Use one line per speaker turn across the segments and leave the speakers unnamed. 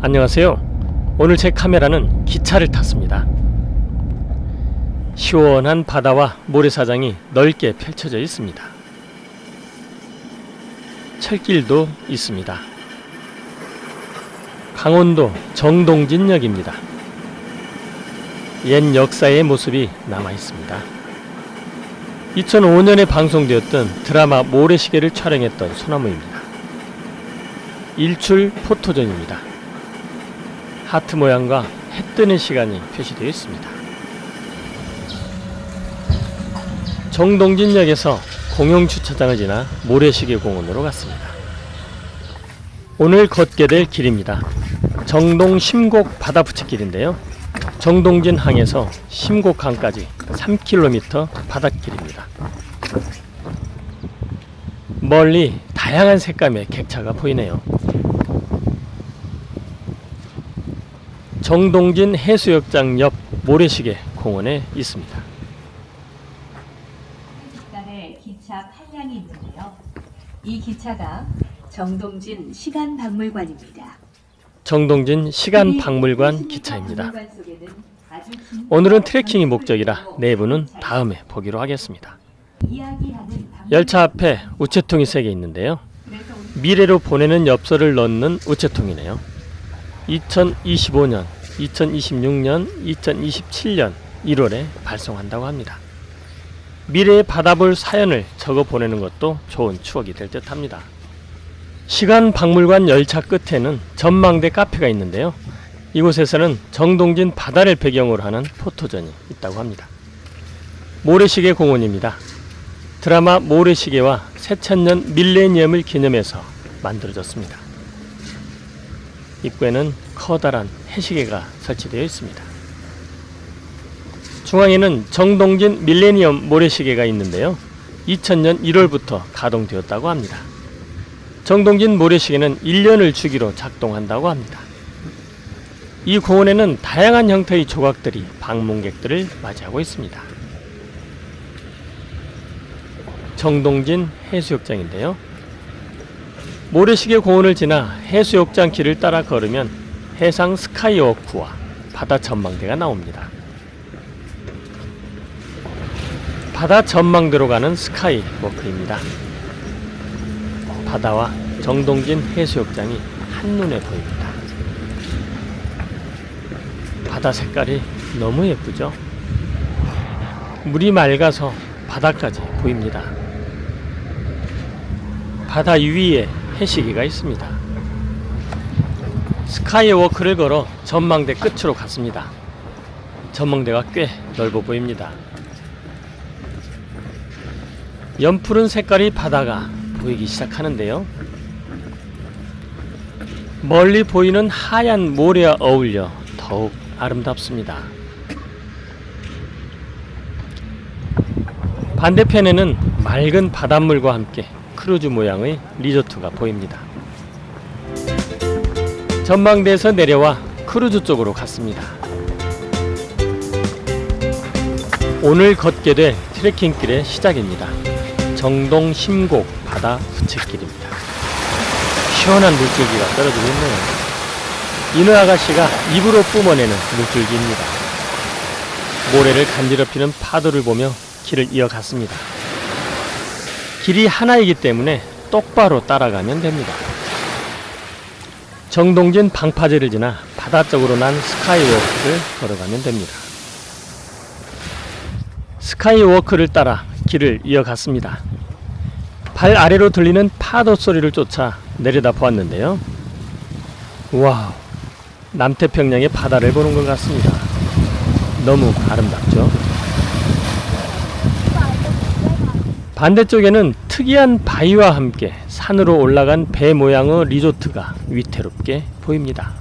안녕하세요. 오늘 제 카메라는 기차를 탔습니다. 시원한 바다와 모래사장이 넓게 펼쳐져 있습니다. 철길도 있습니다. 강원도 정동진역입니다. 옛 역사의 모습이 남아 있습니다. 2005년에 방송되었던 드라마 모래시계를 촬영했던 소나무입니다. 일출 포토전입니다. 하트 모양과 해 뜨는 시간이 표시되어 있습니다. 정동진역에서 공영주차장을 지나 모래시계 공원으로 갔습니다. 오늘 걷게 될 길입니다. 정동 심곡 바다 부채길인데요. 정동진 항에서 심곡항까지 3km 바닷길입니다. 멀리 다양한 색감의 객차가 보이네요. 정동진 해수욕장 옆 모래시계 공원에 있습니다.
식단에 기차 8량이 있는데요. 이 기차가 정동진 시간박물관입니다.
정동진 시간
이
박물관
해수욕장
기차입니다. 오늘은 트레킹이 목적이라 내부는
있고
다음에 보기로 하겠습니다. 열차 앞에 우체통이 세 개 있는데요. 미래로 보내는 엽서를 넣는 우체통이네요. 2025년, 2026년, 2027년 1월에 발송한다고 합니다. 미래에 받아볼 사연을 적어 보내는 것도 좋은 추억이 될 듯 합니다. 시간 박물관 열차 끝에는 전망대 카페가 있는데요. 이곳에서는 정동진 바다를 배경으로 하는 포토전이 있다고 합니다. 모래시계 공원입니다. 드라마 모래시계와 새천년 밀레니엄을 기념해서 만들어졌습니다. 입구에는 커다란 해시계가 설치되어 있습니다. 중앙에는 정동진 밀레니엄 모래시계가 있는데요. 2000년 1월부터 가동되었다고 합니다. 정동진 모래시계는 1년을 주기로 작동한다고 합니다. 이 공원에는 다양한 형태의 조각들이 방문객들을 맞이하고 있습니다. 정동진 해수욕장인데요. 모래시계 공원을 지나 해수욕장 길을 따라 걸으면 해상 스카이워크와 바다 전망대가 나옵니다. 바다 전망대로 가는 스카이워크입니다. 바다와 정동진 해수욕장이 한눈에 보입니다. 바다 색깔이 너무 예쁘죠? 물이 맑아서 바다까지 보입니다. 바다 위에 해시계가 있습니다. 스카이워크를 걸어 전망대 끝으로 갔습니다. 전망대가 꽤 넓어 보입니다. 연푸른 색깔의 바다가 보이기 시작하는데요. 멀리 보이는 하얀 모래와 어울려 더욱 아름답습니다. 반대편에는 맑은 바닷물과 함께 크루즈 모양의 리조트가 보입니다. 전망대에서 내려와 크루즈 쪽으로 갔습니다. 오늘 걷게 될 트레킹길의 시작입니다. 정동 심곡 바다 부채길입니다. 시원한 물줄기가 떨어지고 있네요. 인어 아가씨가 입으로 뿜어내는 물줄기입니다. 모래를 간지럽히는 파도를 보며 길을 이어갔습니다. 길이 하나이기 때문에 똑바로 따라가면 됩니다. 정동진 방파제를 지나 바다 쪽으로 난 스카이워크를 걸어가면 됩니다. 스카이워크를 따라 길을 이어갔습니다. 발 아래로 들리는 파도 소리를 쫓아 내려다 보았는데요. 와우, 남태평양의 바다를 보는 것 같습니다. 너무 아름답죠? 반대쪽에는 특이한 바위와 함께 산으로 올라간 배 모양의 리조트가 위태롭게 보입니다.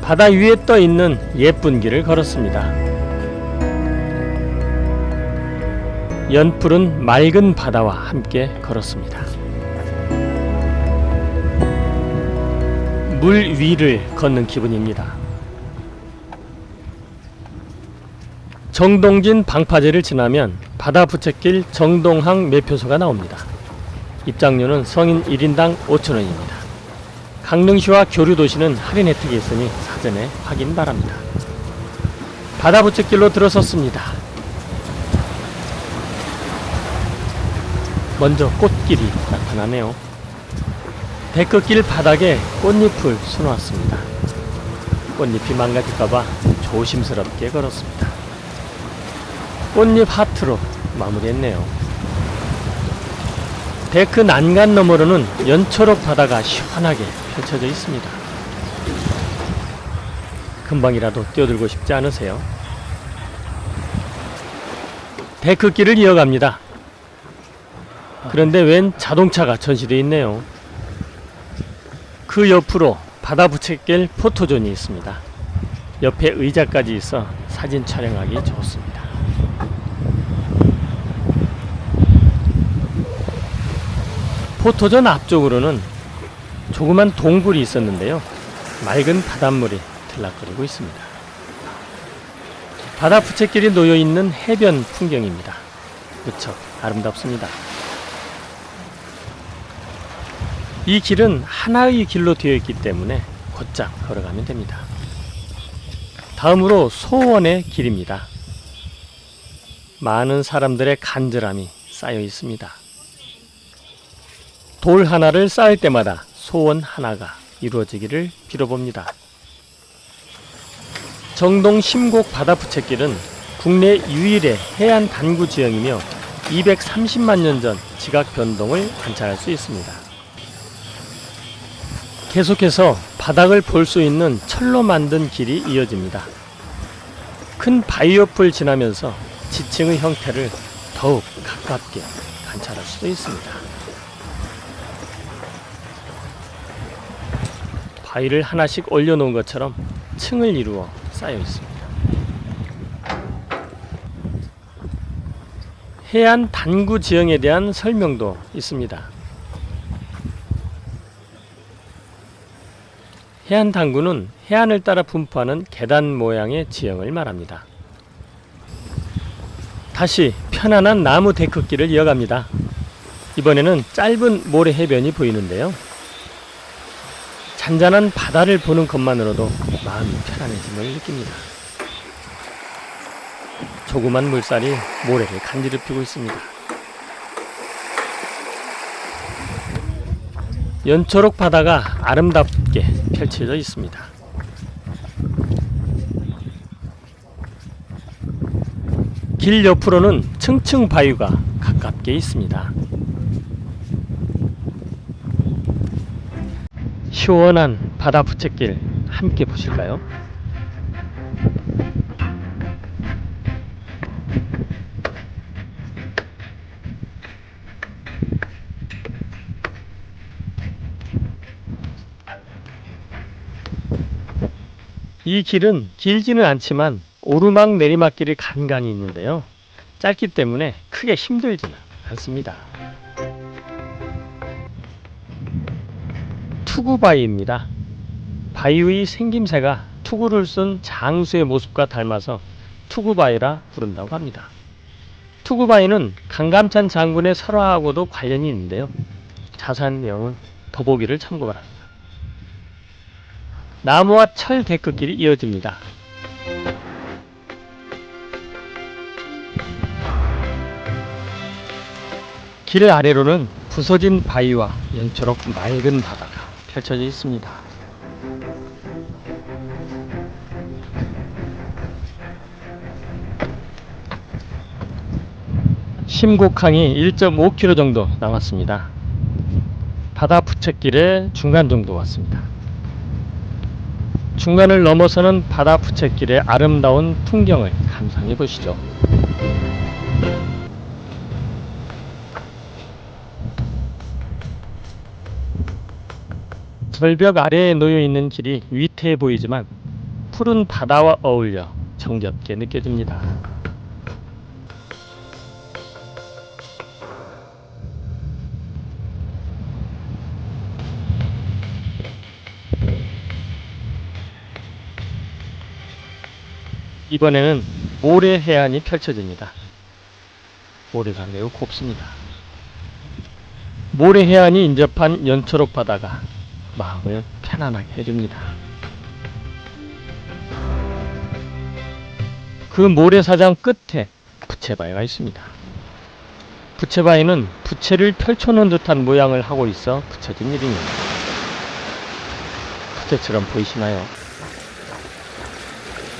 바다 위에 떠 있는 예쁜 길을 걸었습니다. 연풀은 맑은 바다와 함께 걸었습니다. 물 위를 걷는 기분입니다. 정동진 방파제를 지나면 바다 부채길 정동항 매표소가 나옵니다. 입장료는 성인 1인당 5천원입니다. 강릉시와 교류도시는 할인 혜택이 있으니 사전에 확인 바랍니다. 바다 부채길로 들어섰습니다. 먼저 꽃길이 나타나네요. 데크길 바닥에 꽃잎을 수놓았습니다. 꽃잎이 망가질까봐 조심스럽게 걸었습니다. 꽃잎 하트로 마무리했네요. 데크 난간 너머로는 연초록 바다가 시원하게 펼쳐져 있습니다. 금방이라도 뛰어들고 싶지 않으세요? 데크길을 이어갑니다. 그런데 웬 자동차가 전시되어 있네요. 그 옆으로 바다 부채길 포토존이 있습니다. 옆에 의자까지 있어 사진 촬영하기 좋습니다. 포토존 앞쪽으로는 조그만 동굴이 있었는데요. 맑은 바닷물이 들락거리고 있습니다. 바다 부채길이 놓여 있는 해변 풍경입니다. 무척 아름답습니다. 이 길은 하나의 길로 되어 있기 때문에 곧장 걸어가면 됩니다. 다음으로 소원의 길입니다. 많은 사람들의 간절함이 쌓여 있습니다. 돌 하나를 쌓을 때마다 소원 하나가 이루어지기를 빌어봅니다. 정동 심곡 바다부채길은 국내 유일의 해안 단구 지형이며 230만 년 전 지각 변동을 관찰할 수 있습니다. 계속해서 바닥을 볼 수 있는 철로 만든 길이 이어집니다. 큰 바위옆을 지나면서 지층의 형태를 더욱 가깝게 관찰할 수도 있습니다. 바위를 하나씩 올려놓은 것처럼 층을 이루어 쌓여 있습니다. 해안 단구 지형에 대한 설명도 있습니다. 해안 단구는 해안을 따라 분포하는 계단 모양의 지형을 말합니다. 다시 편안한 나무 데크길을 이어갑니다. 이번에는 짧은 모래 해변이 보이는데요. 잔잔한 바다를 보는 것만으로도 마음이 편안해짐을 느낍니다. 조그만 물살이 모래를 간지럽히고 있습니다. 연초록 바다가 아름답게 펼쳐져 있습니다. 길 옆으로는 층층 바위가 가깝게 있습니다. 시원한 바다 부채길 함께 보실까요? 이 길은 길지는 않지만 오르막 내리막길이 간간히 있는데요. 짧기 때문에 크게 힘들지는 않습니다. 투구바위입니다. 바위의 생김새가 투구를 쓴 장수의 모습과 닮아서 투구바위라 부른다고 합니다. 투구바위는 강감찬 장군의 설화하고도 관련이 있는데요. 자세한 내용은 더보기를 참고 바랍니다. 나무와 철 데크길이 이어집니다. 길 아래로는 부서진 바위와 연초록 맑은 바다가 펼쳐져 있습니다. 심곡항이 1.5km 정도 남았습니다. 바다 부채길의 중간 정도 왔습니다. 중간을 넘어서는 바다 부채길의 아름다운 풍경을 감상해 보시죠. 절벽 아래에 놓여 있는 길이 위태해 보이지만 푸른 바다와 어울려 정겹게 느껴집니다. 이번에는 모래 해안이 펼쳐집니다. 모래가 매우 곱습니다. 모래 해안이 인접한 연초록 바다가 마음을 편안하게 해줍니다. 그 모래사장 끝에 부채바위가 있습니다. 부채바위는 부채를 펼쳐놓은 듯한 모양을 하고 있어 붙여진 이름입니다. 부채처럼 보이시나요?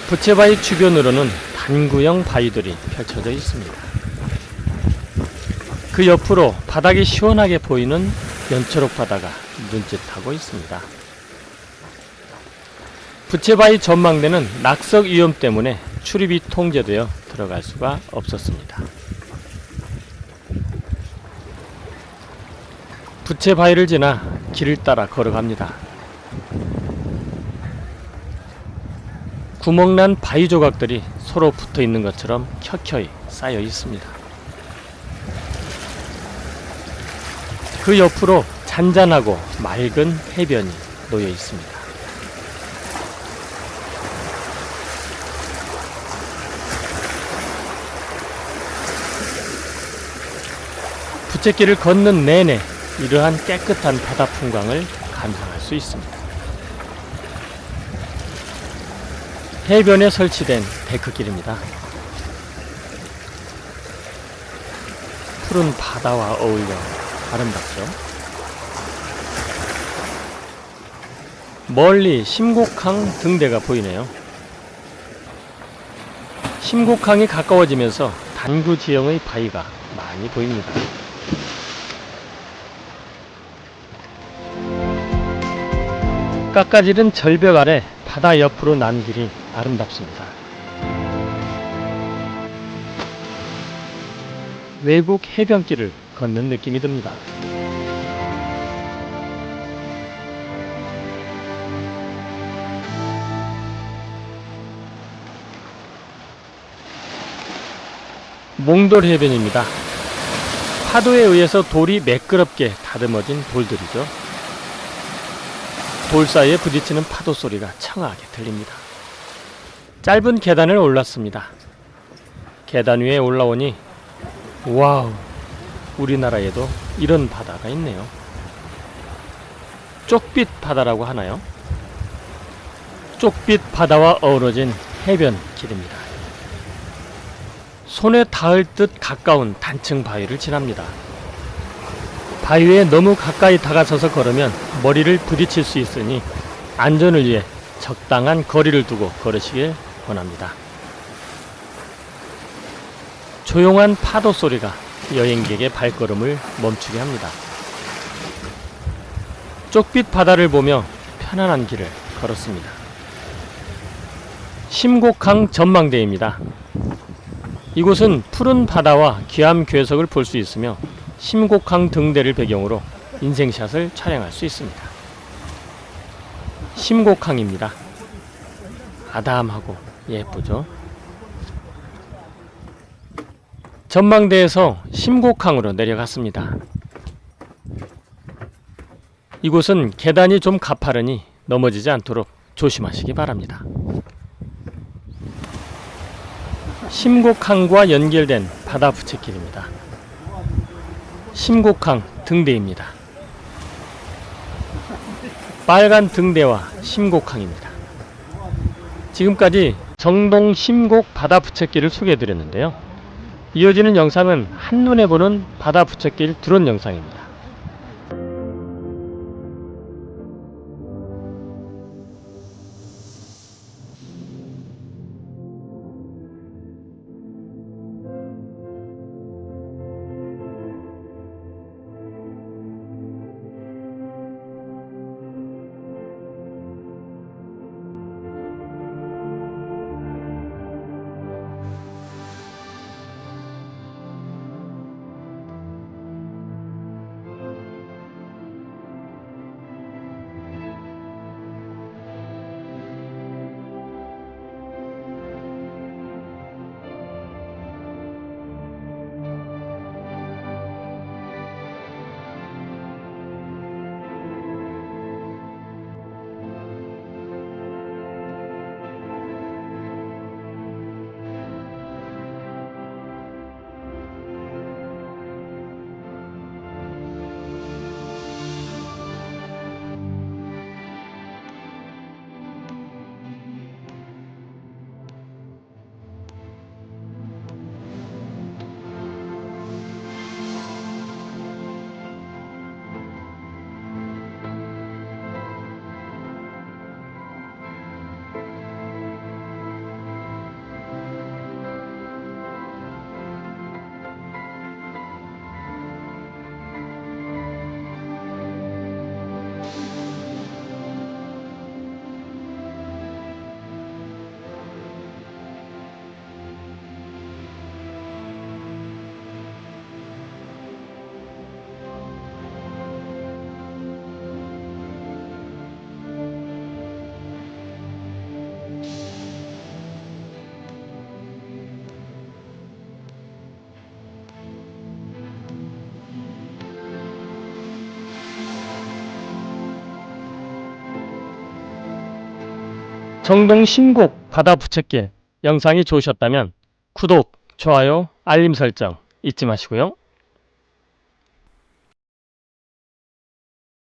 부채바위 주변으로는 단구형 바위들이 펼쳐져 있습니다. 그 옆으로 바닥이 시원하게 보이는 연초록 바다가 눈짓하고 있습니다. 부채바위 전망대는 낙석 위험 때문에 출입이 통제되어 들어갈 수가 없었습니다. 부채바위를 지나 길을 따라 걸어갑니다. 구멍난 바위 조각들이 서로 붙어 있는 것처럼 켜켜이 쌓여 있습니다. 그 옆으로 잔잔하고 맑은 해변이 놓여 있습니다. 부채길을 걷는 내내 이러한 깨끗한 바다 풍광을 감상할 수 있습니다. 해변에 설치된 데크길입니다. 푸른 바다와 어울려 아름답죠. 멀리 심곡항 등대가 보이네요. 심곡항이 가까워지면서 단구 지형의 바위가 많이 보입니다. 깎아지른 절벽 아래 바다 옆으로 난 길이 아름답습니다. 외국 해변길을 걷는 느낌이 듭니다. 몽돌 해변입니다. 파도에 의해서 돌이 매끄럽게 다듬어진 돌들이죠. 돌 사이에 부딪히는 파도 소리가 청하게 들립니다. 짧은 계단을 올랐습니다. 계단 위에 올라오니 와우, 우리나라에도 이런 바다가 있네요. 쪽빛 바다라고 하나요? 쪽빛 바다와 어우러진 해변 길입니다. 손에 닿을 듯 가까운 단층 바위를 지납니다. 바위에 너무 가까이 다가서서 걸으면 머리를 부딪힐 수 있으니 안전을 위해 적당한 거리를 두고 걸으시길 권합니다. 조용한 파도 소리가 여행객의 발걸음을 멈추게 합니다. 쪽빛 바다를 보며 편안한 길을 걸었습니다. 심곡항 전망대입니다. 이곳은 푸른 바다와 귀암 괴석을 볼 수 있으며 심곡항 등대를 배경으로 인생샷을 촬영할 수 있습니다. 심곡항입니다. 아담하고 예쁘죠? 전망대에서 심곡항으로 내려갔습니다. 이곳은 계단이 좀 가파르니 넘어지지 않도록 조심하시기 바랍니다. 심곡항과 연결된 바다 부채길입니다. 심곡항 등대입니다. 빨간 등대와 심곡항입니다. 지금까지 정동 심곡 바다 부채길을 소개해 드렸는데요. 이어지는 영상은 한눈에 보는 바다 부채길 드론 영상입니다. 정동 신곡 바다 부채길 영상이 좋으셨다면 구독, 좋아요, 알림 설정 잊지 마시고요.